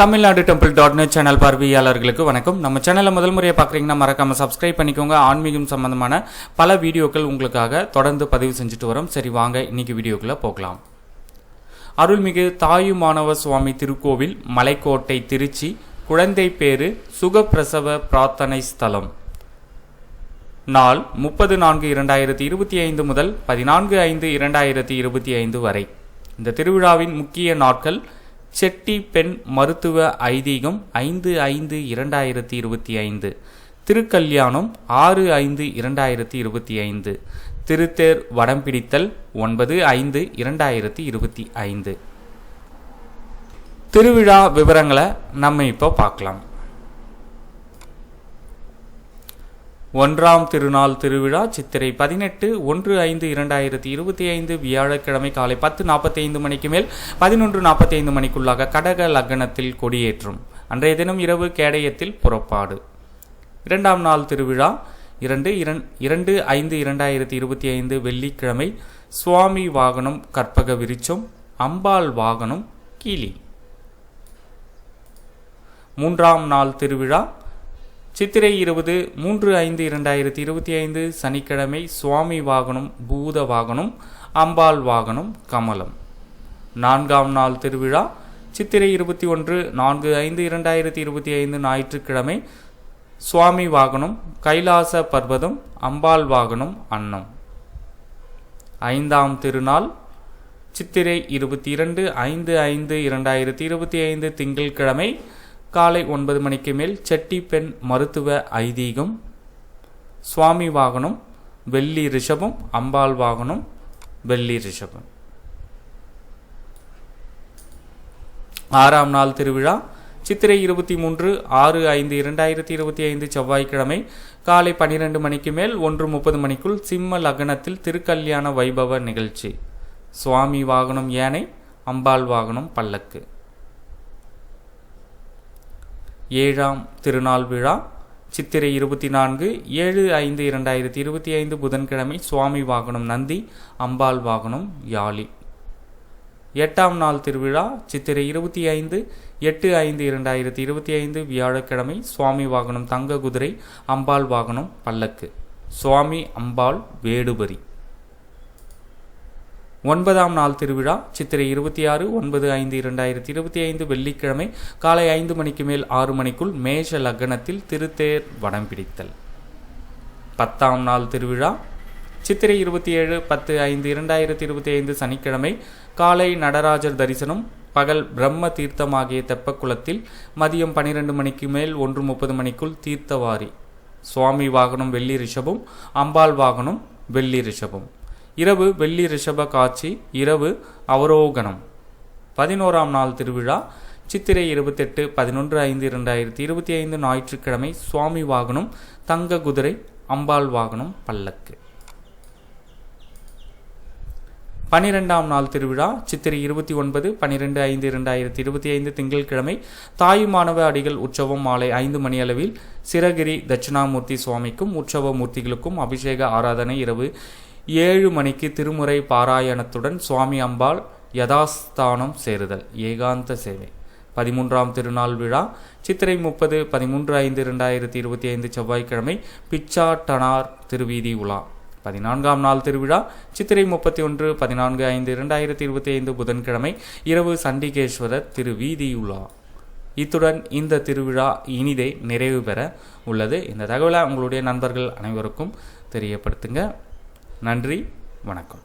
Tamil Nadu temple dot net channel பார்வையாளர்களுக்கு வணக்கம். நம்ம சேனலை முதல் முறையை பார்க்குறீங்கன்னா மறக்காம சப்ஸ்கிரைப் பண்ணிக்கோங்க. ஆன்மீகம் சம்பந்தமான பல வீடியோக்கள் உங்களுக்காக தொடர்ந்து பதிவு செஞ்சுட்டு வரோம். சரி வாங்க இன்னைக்கு வீடியோக்குள்ளே போகலாம். அருள்மிகு தாயுமானவ சுவாமி திருக்கோவில் மலைக்கோட்டை திருச்சி குழந்தை பேரு சுகப்பிரசவ பிரார்த்தனை ஸ்தலம். நாள் முப்பது நான்கு இரண்டாயிரத்தி இருபத்தி ஐந்து முதல் பதினான்கு ஐந்து இரண்டாயிரத்தி இருபத்தி ஐந்து வரை. இந்த திருவிழாவின் முக்கிய நாட்கள் செட்டி பெண் மருத்துவ ஐதீகம் ஐந்து ஐந்து இரண்டாயிரத்தி இருபத்தி ஐந்து. திருக்கல்யாணம் ஆறு ஐந்து இரண்டாயிரத்தி இருபத்தி ஐந்து. திருத்தேர் வடம் பிடித்தல் ஒன்பது ஐந்து இரண்டாயிரத்தி இருபத்தி ஐந்து. திருவிழா விவரங்களை நம்ம இப்போ பார்க்கலாம். ஒன்றாம் திருநாள் திருவிழா சித்திரை பதினெட்டு ஒன்று ஐந்து இரண்டாயிரத்தி இருபத்தி ஐந்து வியாழக்கிழமை காலை பத்து நாற்பத்தி ஐந்து மணிக்கு மேல் பதினொன்று நாற்பத்தைந்து மணிக்குள்ளாக கடக லக்னத்தில் கொடியேற்றும். அன்றைய தினம் இரவு கேடயத்தில் புறப்பாடு. இரண்டாம் நாள் திருவிழா இரண்டு இரண் இரண்டு ஐந்து இரண்டாயிரத்தி இருபத்தி ஐந்து வெள்ளிக்கிழமை சுவாமி வாகனம் கற்பக விருச்சம் அம்பாள் வாகனம் கீழி. மூன்றாம் நாள் திருவிழா சித்திரை இருபது மூன்று ஐந்து இரண்டாயிரத்தி இருபத்தி ஐந்து சனிக்கிழமை சுவாமி வாகனம் பூத வாகனம் அம்பாள் வாகனம் கமலம். நான்காம் நாள் திருவிழா சித்திரை இருபத்தி ஒன்று நான்கு ஐந்து இரண்டாயிரத்தி இருபத்தி ஐந்து ஞாயிற்றுக்கிழமை சுவாமி வாகனம் கைலாச பர்வதம் அம்பாள் வாகனம் அன்னம். ஐந்தாம் திருநாள் சித்திரை இருபத்தி இரண்டு ஐந்து ஐந்து இரண்டாயிரத்தி இருபத்தி ஐந்து திங்கட்கிழமை காலை ஒன்பது மணிக்கு மேல் செட்டி பெண் மருத்துவ ஐதீகம் சுவாமி வாகனம் வெள்ளி ரிஷபம் அம்பாள் வாகனம் வெள்ளி ரிஷபம். ஆறாம் நாள் திருவிழா சித்திரை இருபத்தி மூன்று ஆறு ஐந்து இரண்டாயிரத்தி இருபத்தி ஐந்து செவ்வாய்க்கிழமை காலை பன்னிரெண்டு மணிக்கு மேல் ஒன்று முப்பது மணிக்குள் சிம்ம லக்னத்தில் திருக்கல்யாண வைபவ நிகழ்ச்சி. சுவாமி வாகனம் யானை அம்பாள் வாகனம் பல்லக்கு. ஏழாம் திருநாள் விழா சித்திரை இருபத்தி நான்கு ஏழு ஐந்து இரண்டாயிரத்தி இருபத்தி ஐந்து புதன்கிழமை சுவாமி வாகனம் நந்தி அம்பாள் வாகனம் யாழி. எட்டாம் நாள் திருவிழா சித்திரை இருபத்தி ஐந்து எட்டு ஐந்து இரண்டாயிரத்தி இருபத்தி ஐந்து வியாழக்கிழமை சுவாமி வாகனம் தங்க குதிரை அம்பாள் வாகனம் பல்லக்கு. சுவாமி அம்பாள் வேடுபரி. ஒன்பதாம் நாள் திருவிழா சித்திரை இருபத்தி ஆறு ஒன்பது ஐந்து இரண்டாயிரத்தி இருபத்தி ஐந்து வெள்ளிக்கிழமை காலை ஐந்து மணிக்கு மேல் ஆறு மணிக்குள் மேஷ லக்னத்தில் திருத்தேர் வடம் பிடித்தல். பத்தாம் நாள் திருவிழா சித்திரை இருபத்தி ஏழு பத்து ஐந்து இரண்டாயிரத்தி இருபத்தி ஐந்து சனிக்கிழமை காலை நடராஜர் தரிசனம் பகல் பிரம்ம தீர்த்தமாகிய தெப்பக்குளத்தில் மதியம் பனிரெண்டு மணிக்கு மேல் ஒன்று முப்பது மணிக்குள் தீர்த்தவாரி. சுவாமி வாகனம் வெள்ளி ரிஷபம் அம்பாள் வாகனம் வெள்ளி ரிஷபம். இரவு வெள்ளி ரிஷப காட்சி இரவு அவரோகணம். பதினோராம் நாள் திருவிழா சித்திரை இருபத்தெட்டு பதினொன்று ஐந்து இரண்டாயிரத்தி இருபத்தி ஐந்து ஞாயிற்றுக்கிழமை சுவாமி வாகனம் தங்க குதிரை அம்பாள் வாகனம் பல்லக்கு. பனிரெண்டாம் நாள் திருவிழா சித்திரை இருபத்தி ஒன்பது பனிரெண்டு ஐந்து இரண்டாயிரத்தி இருபத்தி ஐந்து திங்கட்கிழமை தாயுமானவ அடிகள் உற்சவம் மாலை ஐந்து மணி அளவில் சிரகிரி தட்சிணாமூர்த்தி சுவாமிக்கும் உற்சவ மூர்த்திகளுக்கும் அபிஷேக ஆராதனை இரவு ஏழு மணிக்கு திருமுறை பாராயணத்துடன் சுவாமி அம்பாள் யதாஸ்தானம் சேருதல் ஏகாந்த சேவை. பதிமூன்றாம் திருநாள் விழா சித்திரை முப்பது பதிமூன்று ஐந்து இரண்டாயிரத்தி இருபத்தி ஐந்து செவ்வாய்க்கிழமை பிச்சாட்டனார் திருவீதி உலா. பதினான்காம் நாள் திருவிழா சித்திரை முப்பத்தி ஒன்று பதினான்கு ஐந்து இரண்டாயிரத்தி இருபத்தி ஐந்து புதன்கிழமை இரவு சண்டிகேஸ்வரர் திருவீதி உலா. இத்துடன் இந்த திருவிழா இனிதே நிறைவு பெற உள்ளது. இந்த தகவலை உங்களுடைய நண்பர்கள் அனைவருக்கும் தெரியப்படுத்துங்க. நன்றி வணக்கம்.